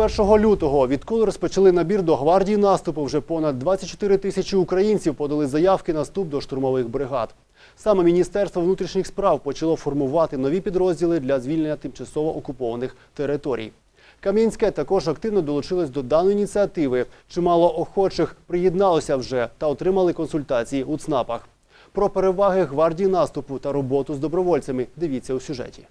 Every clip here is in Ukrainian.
1 лютого, відколи розпочали набір до гвардії наступу, вже понад 24 тисячі українців подали заявки на вступ до штурмових бригад. Саме Міністерство внутрішніх справ почало формувати нові підрозділи для звільнення тимчасово окупованих територій. Кам'янське також активно долучилось до даної ініціативи. Чимало охочих приєдналося вже та отримали консультації у ЦНАПах. Про переваги гвардії наступу та роботу з добровольцями дивіться у сюжеті.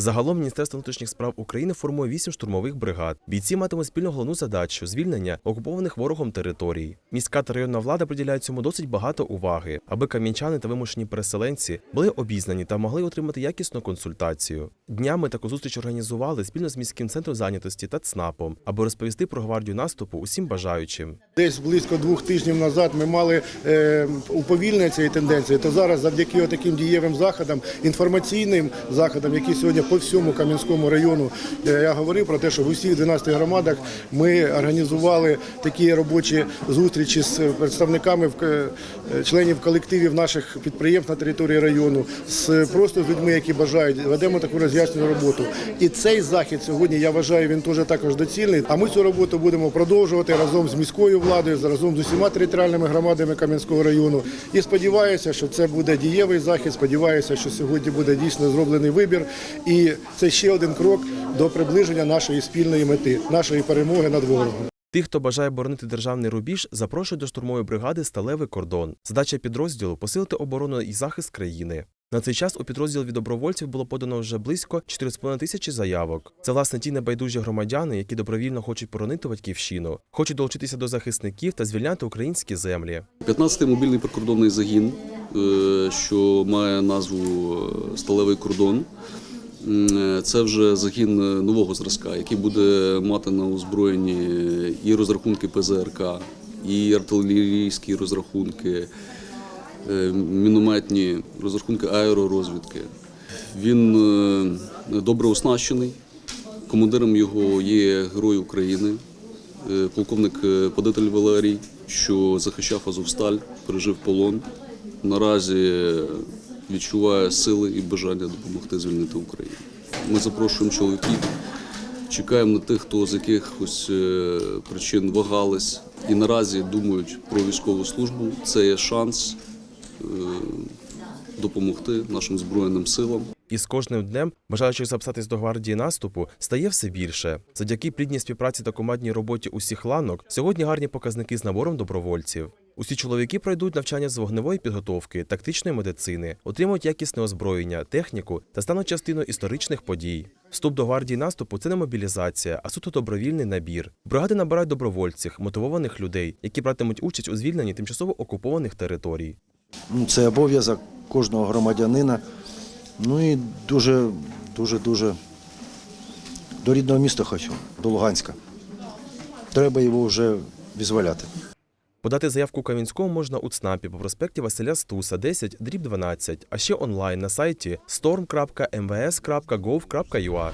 Загалом Міністерство внутрішніх справ України формує вісім штурмових бригад. Бійці матимуть спільну головну задачу звільнення окупованих ворогом територій. Міська та районна влада приділяють цьому досить багато уваги, аби кам'янчани та вимушені переселенці були обізнані та могли отримати якісну консультацію. Днями таку зустріч організували спільно з міським центром зайнятості та ЦНАПом, аби розповісти про гвардію наступу усім бажаючим. Десь близько двох тижнів назад ми мали е, уповільнення цієї тенденції. То зараз, завдяки таким дієвим заходам, інформаційним заходам, які сьогодні по всьому Кам'янському району, е, я говорив про те, що в усіх 12 громадах ми організували такі робочі зустрічі з представниками в- е, членів колективів наших підприємств на території району, з просто з людьми, які бажають. Ведемо таку роз'яснювальну роботу. І цей захід сьогодні я вважаю, він теж також доцільний. А ми цю роботу будемо продовжувати разом з міською владою, разом з усіма територіальними громадами Кам'янського району. І сподіваюся, що це буде дієвий захід. Сподіваюся, що сьогодні буде дійсно зроблений вибір. І це ще один крок до приближення нашої спільної мети, нашої перемоги над ворогом. Тих, хто бажає боронити державний рубіж, запрошують до штурмової бригади Сталевий кордон. Задача підрозділу посилити оборону і захист країни. На цей час у підрозділ від добровольців було подано вже близько 4,5 тисячі заявок. Це власне ті небайдужі громадяни, які добровільно хочуть боронити батьківщину, хочуть долучитися до захисників та звільняти українські землі. 15-й мобільний прикордонний загін, е, що має назву е, Сталевий кордон. Це вже загін е, нового зразка, який буде мати на озброєнні і розрахунки ПЗРК, і артилерійські розрахунки, е, мінометні розрахунки аеророзвідки. Він е, добре оснащений. Командиром його є Герой України, е, полковник е, Подитель Валерій, що захищав Азовсталь, пережив полон. Наразі е, відчуває сили і бажання допомогти звільнити Україну. Ми запрошуємо чоловіків, чекаємо на тих, хто з якихось е, причин вагались і наразі думають про військову службу. Це є шанс е, допомогти нашим Збройним силам. І з кожним днем бажаючих записатись до гвардії наступу стає все більше. Завдяки плідній співпраці та командній роботі усіх ланок сьогодні гарні показники з набором добровольців. Усі чоловіки пройдуть навчання з вогневої підготовки, тактичної медицини, отримують якісне озброєння, техніку та стануть частиною історичних подій. Вступ до гвардії наступу це не мобілізація, а суто добровільний набір. Бригади набирають добровольців, мотивованих людей, які братимуть участь у звільненні тимчасово окупованих територій. Ну, Це обов'язок кожного громадянина. Ну і дуже, дуже, дуже до рідного міста хочу, до Луганська. Треба його вже визволяти. Подати заявку Кам'янського можна у ЦНАПі по проспекті Василя Стуса 10 дріб 12, а ще онлайн на сайті storm.mvs.gov.ua.